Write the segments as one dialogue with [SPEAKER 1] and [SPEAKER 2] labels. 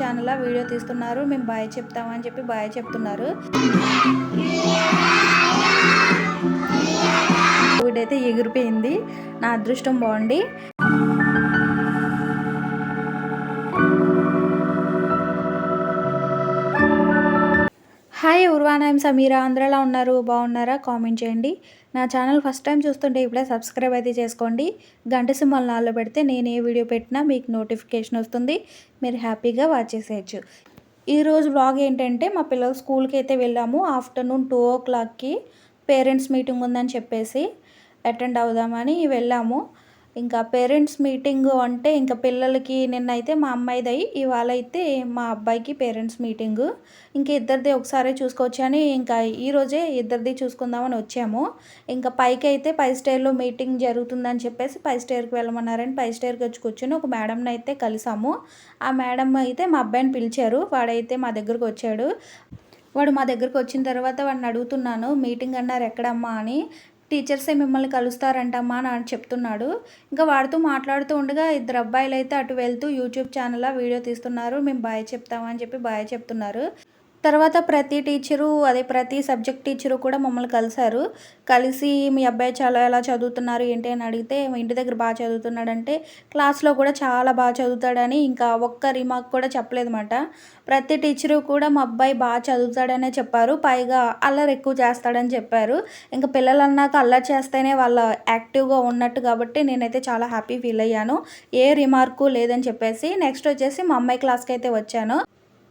[SPEAKER 1] ఛానల్లో వీడియో తీస్తున్నారు. మేము బాయ్ చెప్తామని చెప్పి బాయ్ చెప్తున్నారు. వీడైతే ఎగిరిపోయింది. నా అదృష్టం బాగుండి. హాయ్ ఉర్వానాయం సమీరా. అందరూలా ఉన్నారు? బాగున్నారా? కామెంట్ చేయండి. నా ఛానల్ ఫస్ట్ టైం చూస్తుంటే ఇప్పుడే సబ్స్క్రైబ్ అయితే చేసుకోండి. గంట సింబల్ నాలో పెడితే నేను ఏ వీడియో పెట్టినా మీకు నోటిఫికేషన్ వస్తుంది. మీరు హ్యాపీగా వాచ్ చేసేయచ్చు. ఈరోజు బ్లాగ్ ఏంటంటే మా పిల్లలు స్కూల్కి అయితే వెళ్ళాము. ఆఫ్టర్నూన్ టూ ఓ క్లాక్కి పేరెంట్స్ మీటింగ్ ఉందని చెప్పేసి అటెండ్ అవుదామని వెళ్ళాము. ఇంకా పేరెంట్స్ మీటింగ్ అంటే ఇంకా పిల్లలకి నిన్నైతే మా అమ్మాయిది అయ్యి ఇవాళ అయితే మా అబ్బాయికి పేరెంట్స్ మీటింగు. ఇంకా ఇద్దరిది ఒకసారి చూసుకోవచ్చని ఇంకా ఈరోజే ఇద్దరిది చూసుకుందామని వచ్చాము. ఇంకా పైకి అయితే పై స్టేర్లో మీటింగ్ జరుగుతుందని చెప్పేసి పై స్టేర్కి వెళ్ళమన్నారని పై స్టేర్కి వచ్చి కూర్చొని ఒక మేడంని అయితే కలిసాము. ఆ మేడం అయితే మా అబ్బాయిని పిలిచారు. వాడైతే మా దగ్గరకు వచ్చాడు. వాడు మా దగ్గరకు వచ్చిన తర్వాత వాడిని అడుగుతున్నాను మీటింగ్ అన్నారు ఎక్కడమ్మా? అని. టీచర్సే మిమ్మల్ని కలుస్తారంటమ్మా అని చెప్తున్నాడు. ఇంకా వాడితో మాట్లాడుతూ ఉండగా ఇద్దరు అబ్బాయిలు అయితే అటు వెళ్తూ యూట్యూబ్ ఛానల్లో వీడియో తీస్తున్నారు. మేము బాయ్ చెప్తామని చెప్పి బాయ్ చెప్తున్నారు. తర్వాత ప్రతి టీచరు అదే ప్రతి సబ్జెక్ట్ టీచరు కూడా మమ్మల్ని కలిశారు. కలిసి మీ అబ్బాయి చాలా ఎలా చదువుతున్నారు ఏంటి అని అడిగితే ఇంటి దగ్గర బాగా చదువుతున్నాడంటే క్లాస్లో కూడా చాలా బాగా చదువుతాడని ఇంకా ఒక్క రిమార్క్ కూడా చెప్పలేదన్నమాట. ప్రతి టీచరు కూడా మా అబ్బాయి బాగా చదువుతాడనే చెప్పారు. పైగా అల్లరి ఎక్కువ చేస్తాడని చెప్పారు. ఇంకా పిల్లలు అన్నాక అల్లరి చేస్తేనే వాళ్ళ యాక్టివ్గా ఉన్నట్టు కాబట్టి నేనైతే చాలా హ్యాపీ ఫీల్ అయ్యాను. ఏ రిమార్కు లేదని చెప్పేసి నెక్స్ట్ వచ్చేసి మా అమ్మాయి క్లాస్కి అయితే వచ్చాను.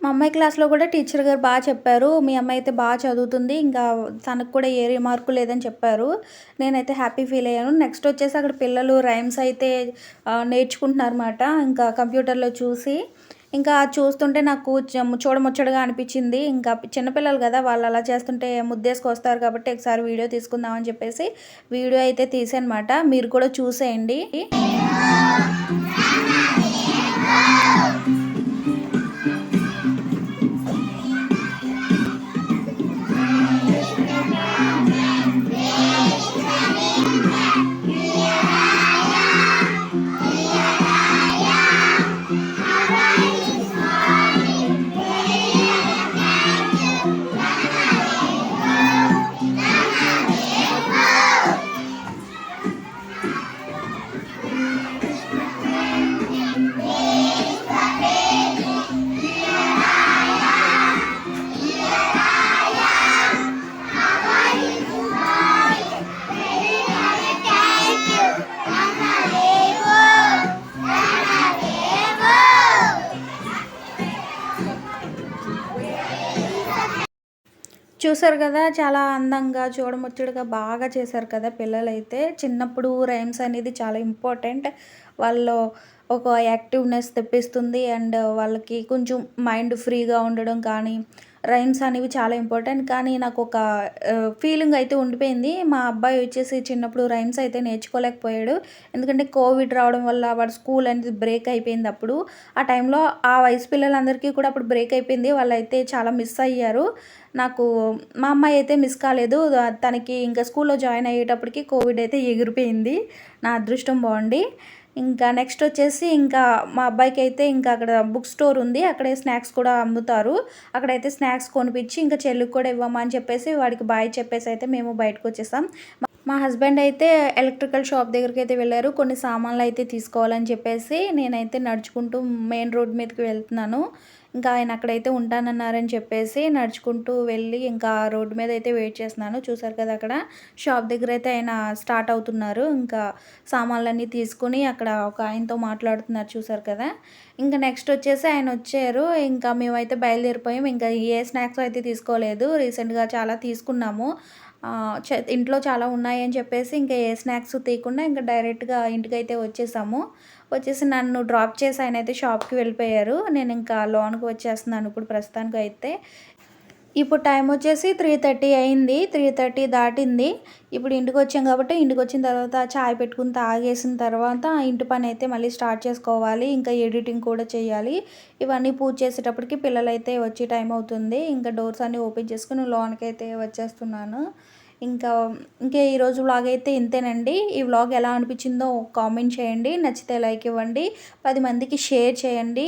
[SPEAKER 1] మా అమ్మాయి క్లాస్లో కూడా టీచర్ గారు బాగా చెప్పారు. మీ అమ్మాయి అయితే బాగా చదువుతుంది. ఇంకా తనకు కూడా ఏ రిమార్కు లేదని చెప్పారు. నేనైతే హ్యాపీ ఫీల్ అయ్యాను. నెక్స్ట్ వచ్చేసి అక్కడ పిల్లలు రైమ్స్ అయితే నేర్చుకుంటున్నారన్నమాట. ఇంకా కంప్యూటర్లో చూసి ఇంకా చూస్తుంటే నాకు చూడముచ్చడగా అనిపించింది. ఇంకా చిన్నపిల్లలు కదా వాళ్ళు అలా చేస్తుంటే ముద్దేసుకొస్తారు కాబట్టి ఒకసారి వీడియో తీసుకుందామని చెప్పేసి వీడియో అయితే తీసానమాట మీరు కూడా చూసేయండి. చూసారు కదా చాలా అందంగా చూడముచ్చటగా బాగా చేశారు కదా పిల్లలైతే. చిన్నప్పుడు రైమ్స్ అనేది చాలా ఇంపార్టెంట్. వాళ్ళు ఒక యాక్టివ్నెస్ తెప్పిస్తుంది అండ్ వాళ్ళకి కొంచెం మైండ్ ఫ్రీగా ఉండడం కానీ రైమ్స్ అనేవి చాలా ఇంపార్టెంట్. కానీ నాకు ఒక ఫీలింగ్ అయితే ఉండిపోయింది. మా అబ్బాయి వచ్చేసి చిన్నప్పుడు రైమ్స్ అయితే నేర్చుకోలేకపోయాడు. ఎందుకంటే కోవిడ్ రావడం వల్ల వాడు స్కూల్ అనేది బ్రేక్ అయిపోయింది అప్పుడు. ఆ టైంలో ఆ వయసు పిల్లలందరికీ కూడా అప్పుడు బ్రేక్ అయిపోయింది. వాళ్ళు అయితే చాలా మిస్ అయ్యారు. నాకు మా అమ్మాయి అయితే మిస్ కాలేదు. తనకి ఇంకా స్కూల్లో జాయిన్ అయ్యేటప్పటికి కోవిడ్ అయితే ఎగిరిపోయింది. నా అదృష్టం బాగుండి. ఇంకా నెక్స్ట్ వచ్చేసి ఇంకా మా అబ్బాయికి అయితే ఇంకా అక్కడ బుక్ స్టోర్ ఉంది. అక్కడే స్నాక్స్ కూడా అమ్ముతారు. అక్కడైతే స్నాక్స్ కొనిపించి ఇంకా చెల్లికి కూడా ఇవ్వమని చెప్పేసి వాడికి బాయ్ చెప్పేసి అయితే మేము బయటకు వచ్చేసాం. మా హస్బెండ్ అయితే ఎలక్ట్రికల్ షాప్ దగ్గరికి అయితే వెళ్ళారు. కొన్ని సామాన్లు అయితే తీసుకోవాలని చెప్పేసి నేనైతే నడుచుకుంటూ మెయిన్ రోడ్ మీదకి వెళ్తున్నాను. ఇంకా ఆయన అక్కడైతే ఉంటానన్నారని చెప్పేసి నడుచుకుంటూ వెళ్ళి ఇంకా రోడ్డు మీద అయితే వెయిట్ చేస్తున్నాను. చూసారు కదా అక్కడ షాప్ దగ్గర అయితే ఆయన స్టార్ట్ అవుతున్నారు. ఇంకా సామాన్లన్నీ తీసుకుని అక్కడ ఒక ఆయనతో మాట్లాడుతున్నారు చూసారు కదా. ఇంకా నెక్స్ట్ వచ్చేసి ఆయన వచ్చారు. ఇంకా మేమైతే బయలుదేరిపోయాం. ఇంకా ఏ స్నాక్స్ అయితే తీసుకోలేదు. రీసెంట్గా చాలా తీసుకున్నాము. ఇంట్లో చాలా ఉన్నాయి అని చెప్పేసి ఇంకా ఏ స్నాక్స్ తీయకుండా ఇంకా డైరెక్ట్గా ఇంటికైతే వచ్చేసాము. వచ్చేసి నన్ను డ్రాప్ చేసి ఆయన అయితే షాప్కి వెళ్ళిపోయారు. నేను ఇంకా లోన్కి వచ్చేస్తున్నాను ఇప్పుడు ప్రస్తుతానికి అయితే ఇప్పుడు టైం వచ్చేసి త్రీ థర్టీ అయింది. త్రీ థర్టీ దాటింది. ఇప్పుడు ఇంటికి వచ్చాం కాబట్టి ఇంటికి వచ్చిన తర్వాత చాయ్ పెట్టుకుని తాగేసిన తర్వాత ఇంటి పని అయితే మళ్ళీ స్టార్ట్ చేసుకోవాలి. ఇంకా ఎడిటింగ్ కూడా చేయాలి. ఇవన్నీ పూజ చేసేటప్పటికి పిల్లలు అయితే వచ్చే టైం అవుతుంది. ఇంకా డోర్స్ అన్నీ ఓపెన్ చేసుకుని లోన్కి అయితే వచ్చేస్తున్నాను. ఇంకా ఇంకా ఈరోజు వ్లాగ్ అయితే ఇంతేనండి. ఈ వ్లాగ్ ఎలా అనిపించిందో కామెంట్ చేయండి. నచ్చితే లైక్ ఇవ్వండి. పది మందికి షేర్ చేయండి.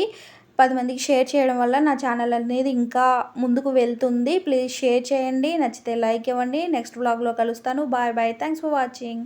[SPEAKER 1] పది మందికి షేర్ చేయడం వల్ల నా ఛానల్ అనేది ఇంకా ముందుకు వెళ్తుంది. ప్లీజ్ షేర్ చేయండి. నచ్చితే లైక్ ఇవ్వండి. నెక్స్ట్ వ్లాగ్లో కలుస్తాను. Bye bye. Thanks for watching.